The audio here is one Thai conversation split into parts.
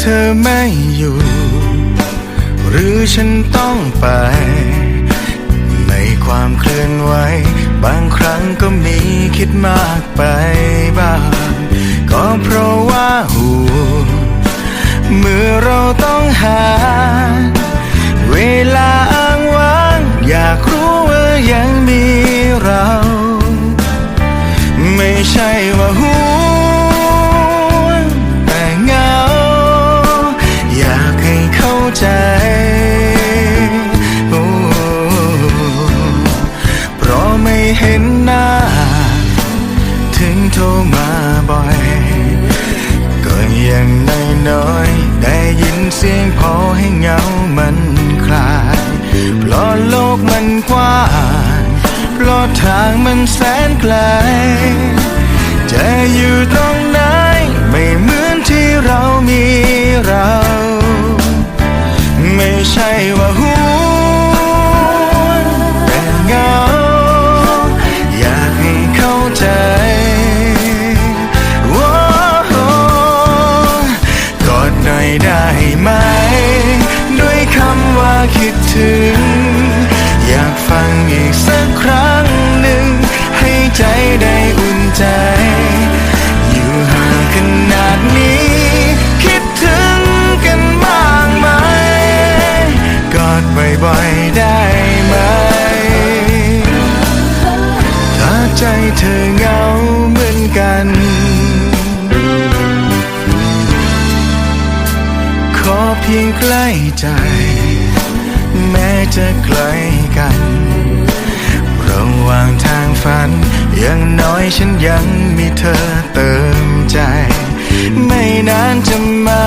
เธอไม่อยู่ หรือฉันต้องไป ในความเคลื่อนไหว บางครั้งก็มีคิดมากไปบ้าง ก็เพราะว่าห่วงเมื่อเราต้องหา เวลาอ้างว้าง อยากรู้ว่ายังมีเรา ไม่ใช่ว่า เห็นหน้า ถึงโทรมาบ่อย ก็ยังน้อยๆได้ยินเสียงพอให้เหงามันคลาย เพราะโลกมันกว้างเพราะทางมันแสนไกลจะอยู่ตรง คิดถึง อยากฟังอีกสักครั้งหนึ่ง ให้ใจได้อุ่นใจ อยู่ห่างขนาดนี้ คิดถึงกันบ้างไหม กอดบ่อยๆได้ไหม ถ้าใจเธอเหงาเหมือนกันขอเพียงใกล้ใจ จะไกลกัน ระหว่างทางฝัน อยังน้อยฉันยังมีเธอเติมใจ ไม่นานจะมา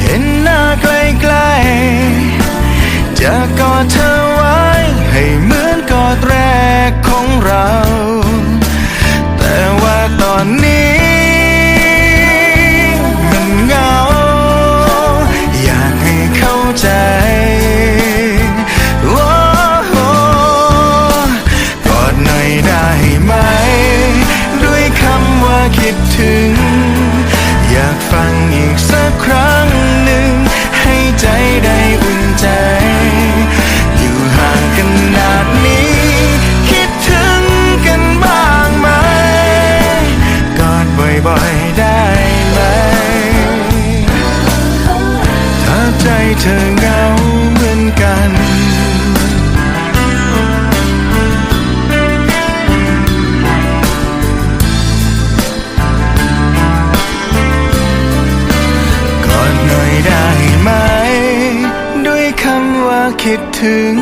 เห็นหน้าใกล้ๆจะกอดเธอ คิดถึง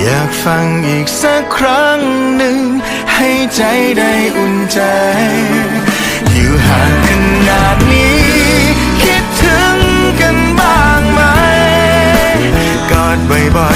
อยากฟังอีกสักครั้งหนึ่ง ให้ใจได้อุ่นใจ อยู่ห่างขนาดนี้ คิดถึงกันบ้างไหมกอดบ่อย